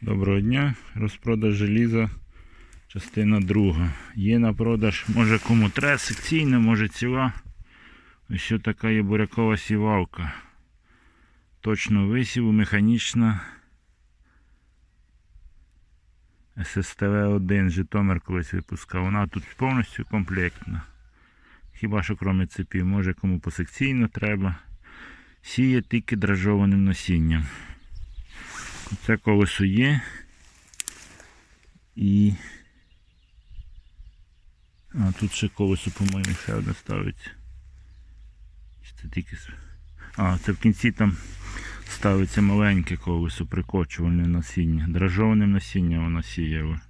Доброго дня. Розпродаж желіза. Частина друга. Є на продаж, може кому треба секційна, може ціла. Ось така є бурякова сівалка. Точно висіву, механічна. ССТВ-1 Житомир колись випускав. Вона тут повністю комплектна. Хіба що крім цепів, може кому посекційно треба. Сіє тільки дрожжованим насінням. Це колесо є. І. А, тут ще колесо, по-моєму, ще одне ставиться. Чи це тільки. А, це в кінці там ставиться маленьке колесо, прикочувальне насіння. Дрожжованим насінням воно сіяло.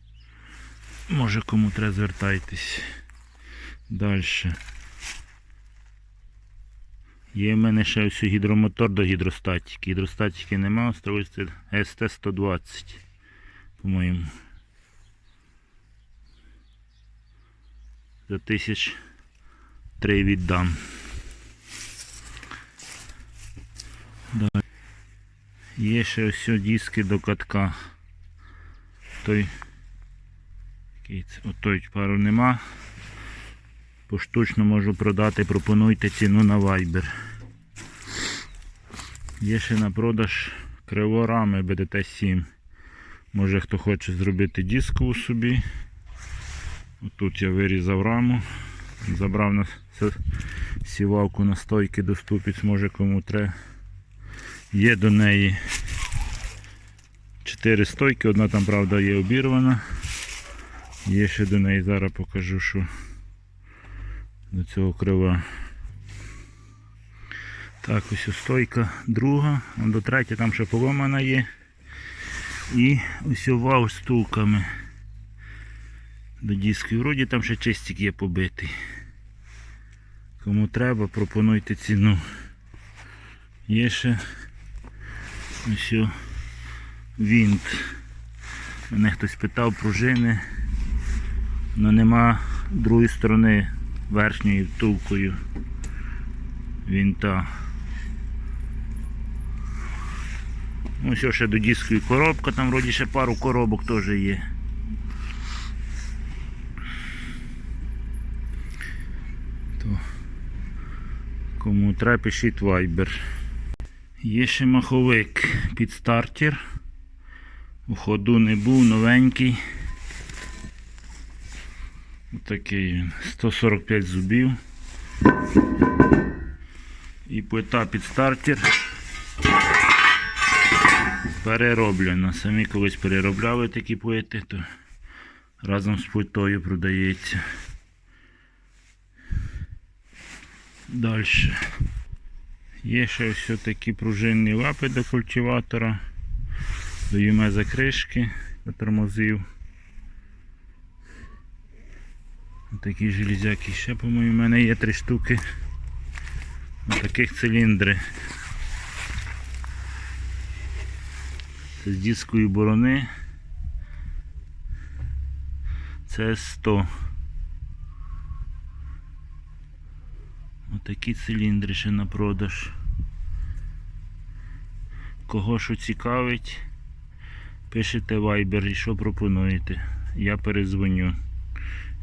Може кому треба звертайтесь. Далі. Є в мене ще ось гідромотор до гідростатики. Гідростатики нема, осталося СТ-120, по-моєму. За тисяч три віддам. Далі. Є ще ось диски до катка. Той. Який це? Той пару нема. Поштучно можу продати, пропонуйте ціну на Viber. Є ще на продаж криворами BDT-7. Може хто хоче зробити дискову собі. Тут я вирізав раму, забрав на сівалку на стойки до може кому треба. Є до неї 4 стойки, одна там, правда, є обірвана. Є ще до неї, зараз покажу, що до цього крила. Так, ось стойка друга, до третя там ще поломана є. І ось вал з до диски. Вроді там ще чистик є побитий. Кому треба, пропонуйте ціну. Є ще ось вінт. Мене хтось питав пружини, але нема другої сторони верхньою втулкою вінта. Ось ось ще до диску і коробка, там вроді ще пару коробок теж є. То кому треба, пишіть Viber. Є ще маховик під стартер. У ходу не був, новенький. Отакий він. 145 зубів. І плита під стартер. Перероблена. Самі колись переробляли такі плити, то разом з плитою продається. Далі. Є ще ось такі пружинні лапи до культиватора. До юме закришки до тормозів. Такі железяки ще, по-моєму, в мене є три штуки. Ось таких циліндри. Це з дискою борони. Це 100. Отакі циліндри ще на продаж. Кого що цікавить, пишете Viber і що пропонуєте. Я перезвоню,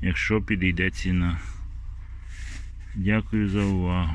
якщо підійде ціна. Дякую за увагу.